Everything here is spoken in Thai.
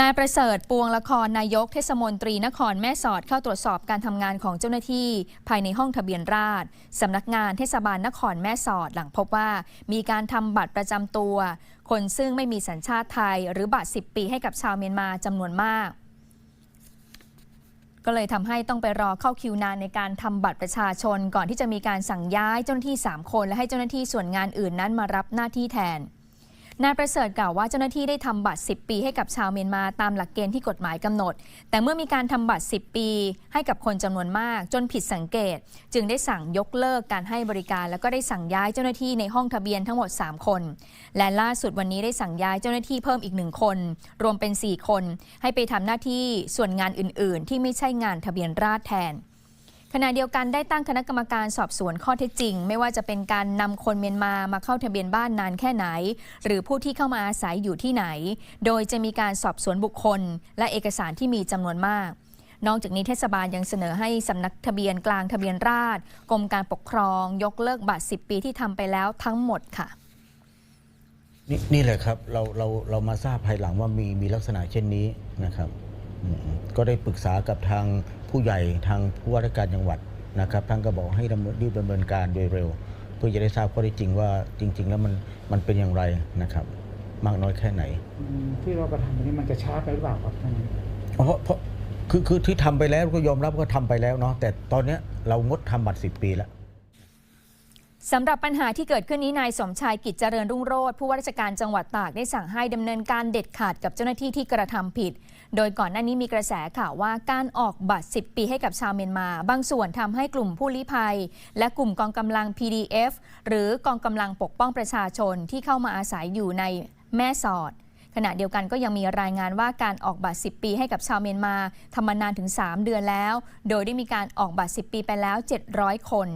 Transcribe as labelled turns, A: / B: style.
A: นายประเสริฐปวงละครนายกเทศมนตรีนครแม่สอดเข้าตรวจสอบการทำงานของเจ้าหน้าที่ ภายในห้องทะเบียนราษฎรสำนักงานเทศบาลนครแม่สอดหลังพบว่า มีการทำบัตรประจำตัว คนซึ่งไม่มีสัญชาติไทย หรือบัตร 10 ปีให้กับชาวเมียนมาจำนวนมากก็เลยทำให้ต้องไปรอเข้าคิวนานในการทำบัตรประชาชน ก่อนที่จะมีการสั่งย้ายเจ้าหน้าที่ 3 คน และให้เจ้าหน้าที่ส่วนงานอื่นนั้นมารับหน้าที่แทน นายประเสริฐกล่าวว่าเจ้าหน้าที่ได้ทำบัตร 10 ปีให้กับชาวเมียนมาตามหลักเกณฑ์ที่กฎหมายกำหนด แต่เมื่อมีการทำบัตร 10 ปี ให้กับคนจำนวนมาก จนผิดสังเกต จึงได้สั่งยกเลิกการให้บริการ แล้วก็ได้สั่งย้ายเจ้าหน้าที่ในห้องทะเบียนทั้งหมด 3 คน และล่าสุดวันนี้ได้สั่งย้ายเจ้าหน้าที่เพิ่มอีกหนึ่งคน รวมเป็น 4 คน ให้ไปทำหน้าที่ส่วนงานอื่น ๆ ที่ไม่ใช่งานทะเบียนราษฎรแทน ขณะเดียวกันได้ตั้งคณะกรรมการสอบสวนข้อเท็จจริง ไม่ว่าจะเป็นการนำคนเมียนมามาเข้าทะเบียนบ้านนานแค่ไหน หรือผู้ที่เข้ามาอาศัยอยู่ที่ไหน โดยจะมีการสอบสวนบุคคล และเอกสารที่มีจำนวนมาก นอกจากนี้เทศบาลยังเสนอให้สำนักทะเบียนกลางทะเบียนราษฎรกรมการปกครอง ยกเลิกบัตร 10 ปีที่ทำไปแล้วทั้งหมดค่ะ
B: นี่นี่แหละครับเราเราเรามาทราบภายหลังว่ามีมีลักษณะเช่นนี้นะครับ ก็ได้ปรึกษากับทางผู้ใหญ่ทางผู้ว่าราชการจังหวัดนะครับท่านก็บอกให้ดำเนินรีบดำเนินการโดยเร็ว เพื่อจะได้ทราบข้อเท็จจริงว่าจริง ๆ แล้วมันมันเป็นอย่างไรนะครับ มากน้อยแค่ไหน
C: อืมที่เรากระทำตรงนี้มันจะช้าไปหรือเปล่าครับท่าน
B: เพราะเพราะคือคือที่ทำไปแล้วก็ยอมรับก็ทำไปแล้วเนาะแต่ตอนเนี้ยเรางดทำบัตรสิปีแล้ว
A: สำหรับปัญหาที่เกิดขึ้นนี้นายสมชายกิจเจริญรุ่งโรจน์ผู้ว่าราชการจังหวัดตากได้สั่งให้ดำเนินการเด็ดขาดกับเจ้าหน้าที่ที่กระทำผิด โดยก่อนหน้านี้มีกระแสข่าวว่าการออกบัตร 10 ปีให้กับชาวเมียนมา บางส่วนทำให้กลุ่มผู้ลี้ภัย และกลุ่มกองกำลัง PDF หรือกองกำลังปกป้องประชาชนที่เข้ามาอาศัยอยู่ในแม่สอดขณะเดียวกันก็ยังมีรายงานว่าการออกบัตร 10 ปีให้กับชาวเมียนมาทำมานานถึง 3 เดือนแล้ว โดยได้มีการออกบัตร 10 ปีไปแล้ว 700 คน